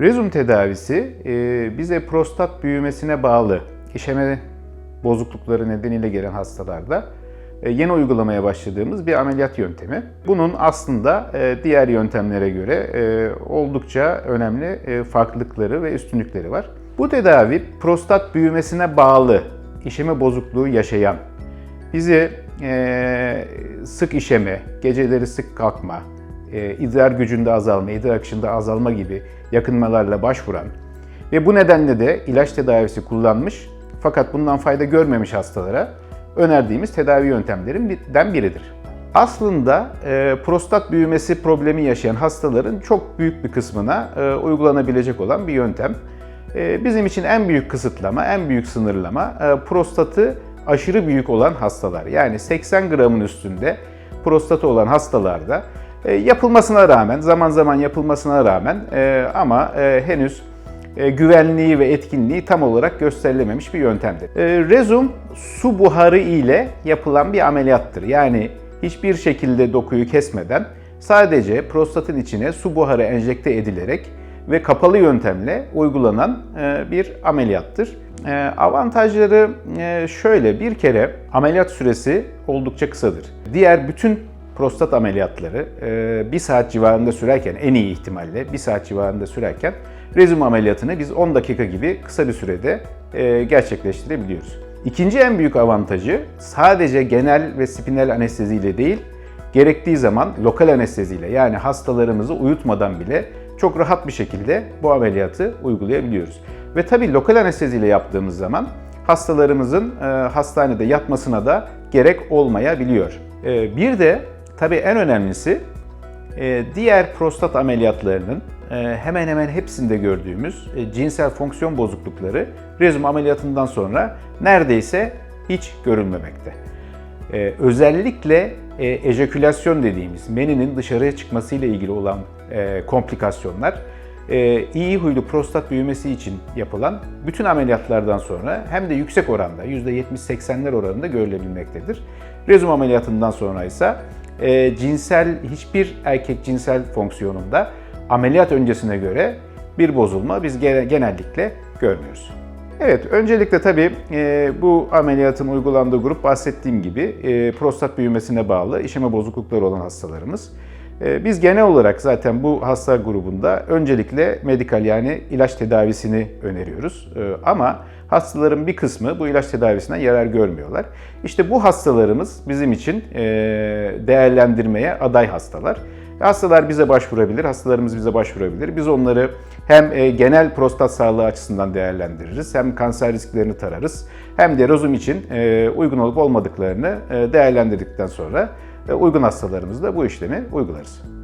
Rezum tedavisi e, bize prostat büyümesine bağlı işeme bozuklukları nedeniyle gelen hastalarda e, yeni uygulamaya başladığımız bir ameliyat yöntemi. Bunun aslında e, diğer yöntemlere göre oldukça önemli farklılıkları ve üstünlükleri var. Bu tedavi prostat büyümesine bağlı işeme bozukluğu yaşayan, bizi sık işeme, geceleri sık kalkma, idrar gücünde azalma, idrar akışında azalma gibi yakınmalarla başvuran ve bu nedenle de ilaç tedavisi kullanmış fakat bundan fayda görmemiş hastalara önerdiğimiz tedavi yöntemlerinden biridir. Aslında e, prostat büyümesi problemi yaşayan hastaların çok büyük bir kısmına e, uygulanabilecek olan bir yöntem. E, bizim için en büyük kısıtlama, en büyük sınırlama e, prostatı aşırı büyük olan hastalar. Yani 80 gramın üstünde prostatı olan hastalarda e, yapılmasına rağmen, zaman zaman yapılmasına rağmen e, ama e, henüz e, güvenliği ve etkinliği tam olarak gösterilememiş bir yöntemdir. E, Rezum su buharı ile yapılan bir ameliyattır. Yani hiçbir şekilde dokuyu kesmeden sadece prostatın içine su buharı enjekte edilerek ve kapalı yöntemle uygulanan e, bir ameliyattır. E, Avantajları şöyle, bir kere ameliyat süresi oldukça kısadır. Diğer bütün prostat ameliyatları e, bir saat civarında sürerken, en iyi ihtimalle bir saat civarında sürerken rezum ameliyatını biz 10 dakika gibi kısa bir sürede e, gerçekleştirebiliyoruz. İkinci en büyük avantajı sadece genel ve spinal anesteziyle değil, gerektiği zaman lokal anesteziyle yani hastalarımızı uyutmadan bile çok rahat bir şekilde bu ameliyatı uygulayabiliyoruz. Ve tabii lokal anesteziyle yaptığımız zaman hastalarımızın e, hastanede yatmasına da gerek olmayabiliyor. Bir de tabii en önemlisi e, diğer prostat ameliyatlarının e, hemen hemen hepsinde gördüğümüz e, cinsel fonksiyon bozuklukları rezum ameliyatından sonra neredeyse hiç görülmemekte. Özellikle ejekülasyon dediğimiz meninin dışarıya çıkmasıyla ilgili olan komplikasyonlar iyi huylu prostat büyümesi için yapılan bütün ameliyatlardan sonra hem de yüksek oranda %70-80'ler oranında görülebilmektedir. Rezum ameliyatından sonra ise e, cinsel hiçbir erkek cinsel fonksiyonunda ameliyat öncesine göre bir bozulma biz gene- genellikle görmüyoruz. Evet, öncelikle tabii e, bu ameliyatın uygulandığı grup bahsettiğim gibi e, prostat büyümesine bağlı işeme bozuklukları olan hastalarımız. E, biz genel olarak zaten bu hasta grubunda öncelikle medikal yani ilaç tedavisini öneriyoruz. E, ama hastaların bir kısmı bu ilaç tedavisinden yarar görmüyorlar. İşte bu hastalarımız bizim için e, değerlendirmeye aday hastalar. Hastalar bize başvurabilir, hastalarımız bize başvurabilir. Biz onları hem e, genel prostat sağlığı açısından değerlendiririz, hem kanser risklerini tararız, hem de rozum için e, uygun olup olmadıklarını değerlendirdikten sonra uygun hastalarımızda bu işlemi uygularız.